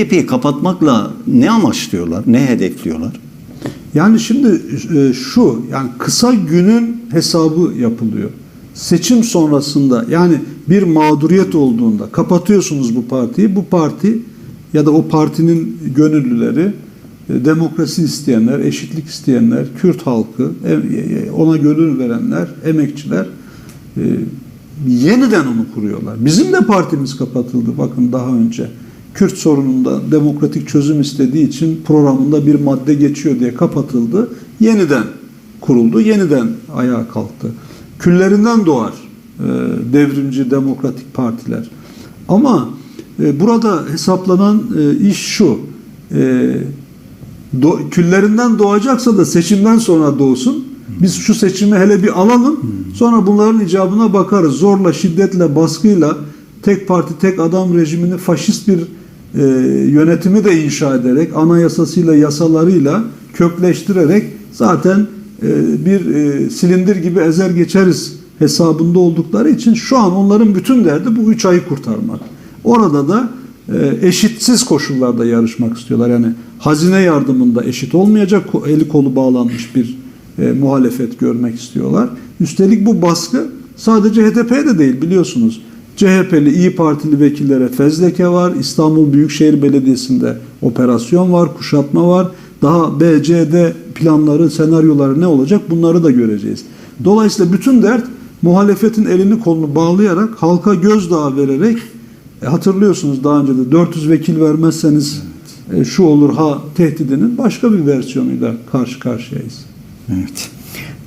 HDP'yi kapatmakla ne amaçlıyorlar, ne hedefliyorlar? Yani şimdi e, şu yani kısa günün hesabı yapılıyor. Seçim sonrasında yani bir mağduriyet olduğunda kapatıyorsunuz bu partiyi. Bu parti ya da o partinin gönüllüleri e, demokrasi isteyenler, eşitlik isteyenler, Kürt halkı, e, e, ona gönül verenler, emekçiler e, yeniden onu kuruyorlar. Bizim de partimiz kapatıldı bakın daha önce. Kürt sorununda demokratik çözüm istediği için programında bir madde geçiyor diye kapatıldı. Yeniden kuruldu, yeniden ayağa kalktı. Küllerinden doğar e, devrimci demokratik partiler. Ama e, burada hesaplanan e, iş şu. Küllerinden doğacaksa da seçimden sonra doğsun. Biz şu seçimi hele bir alalım. Sonra bunların icabına bakarız. Zorla, şiddetle, baskıyla tek parti, tek adam rejimini faşist bir e, yönetimi de inşa ederek, anayasasıyla, yasalarıyla kökleştirerek zaten e, bir e, silindir gibi ezer geçeriz hesabında oldukları için şu an onların bütün derdi bu üç ayı kurtarmak. Orada da e, eşitsiz koşullarda yarışmak istiyorlar. Yani hazine yardımında eşit olmayacak eli kolu bağlanmış bir e, muhalefet görmek istiyorlar. Üstelik bu baskı sadece HDP'ye de değil biliyorsunuz. CHP'li İyi Partili vekillere fezleke var. İstanbul Büyükşehir Belediyesi'nde operasyon var, kuşatma var. Daha B, C, D planları, senaryoları ne olacak bunları da göreceğiz. Dolayısıyla bütün dert muhalefetin elini kolunu bağlayarak halka gözdağı vererek e, hatırlıyorsunuz daha önce de 400 vekil vermezseniz e, şu olur ha tehdidinin başka bir versiyonuyla karşı karşıyayız. Evet.